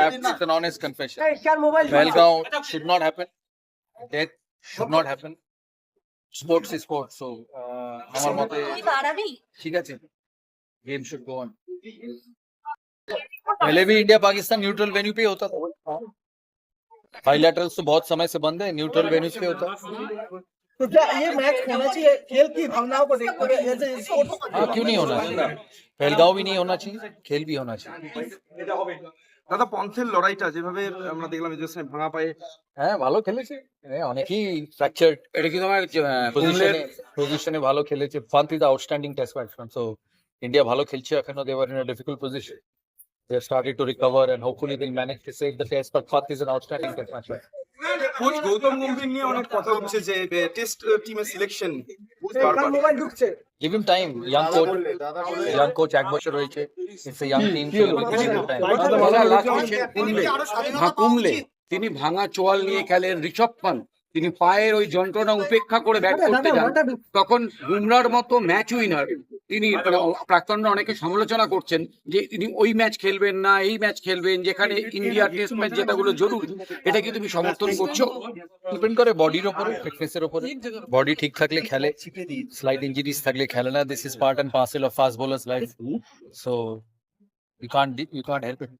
have, it's an honest confession. Belgaum should not happen. Death should not happen. Sports is sports. So, uh, আমার মতে তুই বাড়াবি ঠিক আছে game should go on पहले भी India Pakistan neutral venue पे होता था बाइलैटरल्स तो बहुत समय से बंद है न्यूट्रल वेन्यूज पे होता है तो क्या ये मैच होना चाहिए खेल की भावनाओं को देखते हुए ऐसे स्पोर्ट्स हाँ क्यों नहीं होना चाहिए पहलगांव भी नहीं होना चाहिए खेल भी होना चाहिए দাদা পন্থের লড়াইটা যেভাবে আমরা দেখলাম এদের ভাঙা পায়ে। হ্যাঁ ভালো খেলেছে। অনেকেই ফ্র্যাকচার এটা কি তোমার পজিশনে পজিশনে ভালো খেলেছে। Pant is outstanding test batsman so India ভালো খেলছে এখনও দেওয়ার in a difficult position They have started to recover and hopefully they'll manage to save the test. But Fat is an outstanding test coach Gautam Gambhir নিয়ে অনেক কথা উঠছে যে test টিমের সিলেকশন মোবাইল ঢুকছে? এক বছর তিনি ভাঙা চোয়াল নিয়ে খেলেন ঋষভ পান্ত। তিনি পায়ের ওই যন্ত্রণা উপেক্ষা করে ব্যাট করতে যান। তখন বুমরার মতো ম্যাচ উইনার তিনি মানে প্রাক্তনরা অনেকে সমালোচনা করছেন যে তিনি ওই ম্যাচ খেলবেন না এই ম্যাচ খেলবেন যেখানে ইন্ডিয়া টেস্ট ম্যাচ যেটাগুলো জরুরি এটা কি তুমি সমর্থন করছ ডিপেন্ড করে বডির উপরে ফিটনেসের উপরে বডি ঠিক থাকলে খেলে স্লাইট ইঞ্জুরিজ থাকলে খেলে না this is part and parcel of fast bowlers life so you can't you can't help it